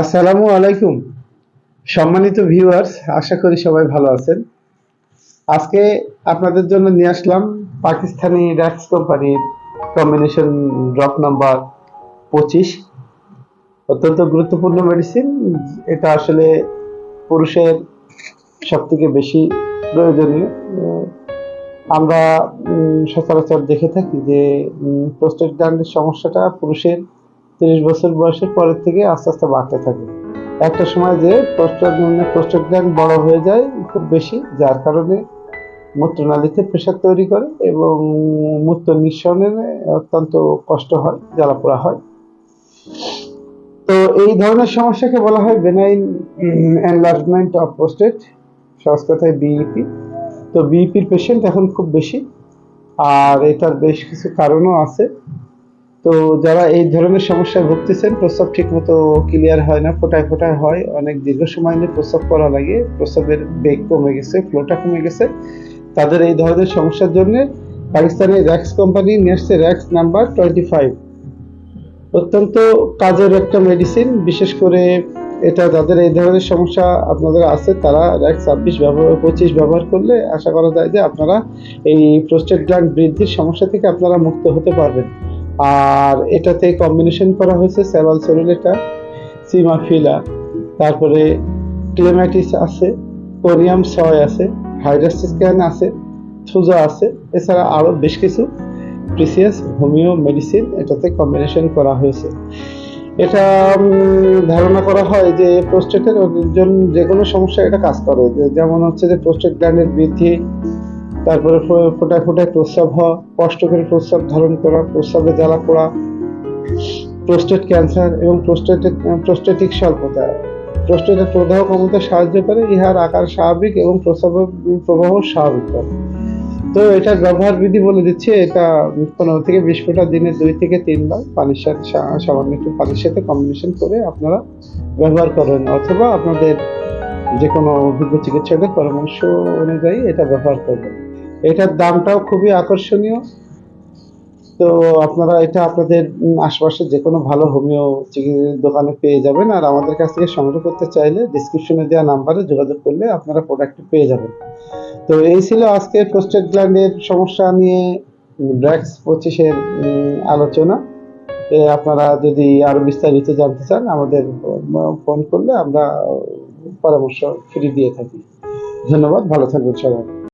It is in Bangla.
আসসালামু আলাইকুম। সম্মানিত ভিউয়ার্স আশা করি সবাই ভালো আছেন। আজকে আপনাদের জন্য নিয়ে আসলাম পাকিস্তানি র্যাক্স কোম্পানির কম্বিনেশন ড্রপ নাম্বার পঁচিশ। অত্যন্ত গুরুত্বপূর্ণ মেডিসিন এটা আসলে পুরুষের সব থেকে বেশি প্রয়োজনীয়। আমরা সচরাচর দেখে থাকি যে প্রস্টেট গ্ল্যান্ডের সমস্যাটা পুরুষের তিরিশ বছর বয়সের পরের থেকে আস্তে আস্তে বাড়তে থাকে। একটা সময় যে প্রস্টেট প্রস্টেট গ্ল্যান্ড বড় হয়ে যায় খুব বেশি, যার কারণে মূত্রনালীতে প্রেশার তৈরি করে এবং মূত্র নিঃসরণে অত্যন্ত কষ্ট হয়, জ্বালাপোড়া হয়। তো এই ধরনের সমস্যাকে বলা হয় বেনাইন এনলার্জমেন্ট অফ প্রস্টেট সহজ কথায় বিইপি তো বিইপির পেশেন্ট এখন খুব বেশি, আর এটার বেশ কিছু কারণও আছে। তো যারা এই ধরনের সমস্যায় ভুগতেছেন, প্রস্রাব ঠিকমতো ক্লিয়ার হয় না, ফোটায় ফোটায় হয়, অনেক দীর্ঘ সময় নিয়ে প্রস্রাব করা লাগে, প্রস্রাবের বেগ কমে গেছে ফ্লোটা কমে গেছে। তাদের এই ধরনের সমস্যার জন্য পাকিস্তানের র্যাক্স কোম্পানি নিয়ে র্যাক্স নাম্বার টোয়েন্টি ফাইভ অত্যন্ত কাজের একটা মেডিসিন বিশেষ করে এটা যাদের এই ধরনের সমস্যা আপনাদের আছে, তারা র্যাক্স ছাব্বিশ ব্যবহার, পঁচিশ ব্যবহার করলে আশা করা যায় যে আপনারা এই প্রোস্টেট গ্ল্যান্ড বৃদ্ধির সমস্যা থেকে আপনারা মুক্ত হতে পারবেন। আর এটাতে কম্বিনেশন করা হয়েছে স্যাভাল সোরিলেটা সিমাফিলা, তারপরে ক্লেমাটিস আছে কোরিয়াম সয় আছে হাইড্রাসিসক্যান আছে থুজা আছে, এছাড়া আরও বেশ কিছু প্রিসিয়াস হোমিও মেডিসিন এটাতে কম্বিনেশন করা হয়েছে। এটা ধারণা করা হয় যে প্রোস্টেটের জন্য যে কোনো সমস্যা এটা কাজ করে। যেমন হচ্ছে যে প্রোস্টেট গ্ল্যান্ডের বৃদ্ধি তারপরে ফোটায় ফোটায় প্রস্রাব হওয়া কষ্ট করে প্রস্রাব ধারণ করা, প্রস্রাবে জ্বালা পোড়া প্রোস্টেট ক্যান্সার এবং প্রোস্টেটের প্রোস্টেটিক স্বল্পতা। প্রোস্টেটের প্রদাহ কমাতে সাহায্য করে, ইহার আকার স্বাভাবিক এবং প্রস্রাবের প্রবাহ স্বাভাবিক করে তো এটার ব্যবহার বিধি বলে দিচ্ছে, এটা পনেরো থেকে বিশ ফোঁটা দিনে দুই থেকে তিনবার পানির সাথে সামান্য একটু পানির সাথে কম্বিনেশন করে আপনারা ব্যবহার করেন, অথবা আপনাদের যে কোনো অভিজ্ঞ চিকিৎসকের পরামর্শ অনুযায়ী এটা ব্যবহার করবেন। এটার দামটাও খুবই আকর্ষণীয়। তো আপনারা এটা আপনাদের আশেপাশে যে কোনো ভালো হোমিও চিকিৎসার দোকানে পেয়ে যাবেন। আর আমাদের কাছ থেকে সংগ্রহ করতে চাইলে ডিসক্রিপশনে দেওয়া নাম্বারে যোগাযোগ করলে আপনারা প্রোডাক্ট পেয়ে যাবেন। তো এই ছিল আজকে প্রোস্টেট গ্ল্যান্ডের সমস্যা নিয়ে ব্র্যাক্স পঁচিশের আলোচনা। আপনারা যদি আরও বিস্তারিত জানতে চান, আমাদের ফোন করলে আমরা পরামর্শ ফ্রি দিয়ে থাকি। ধন্যবাদ, ভালো থাকবেন সবাই।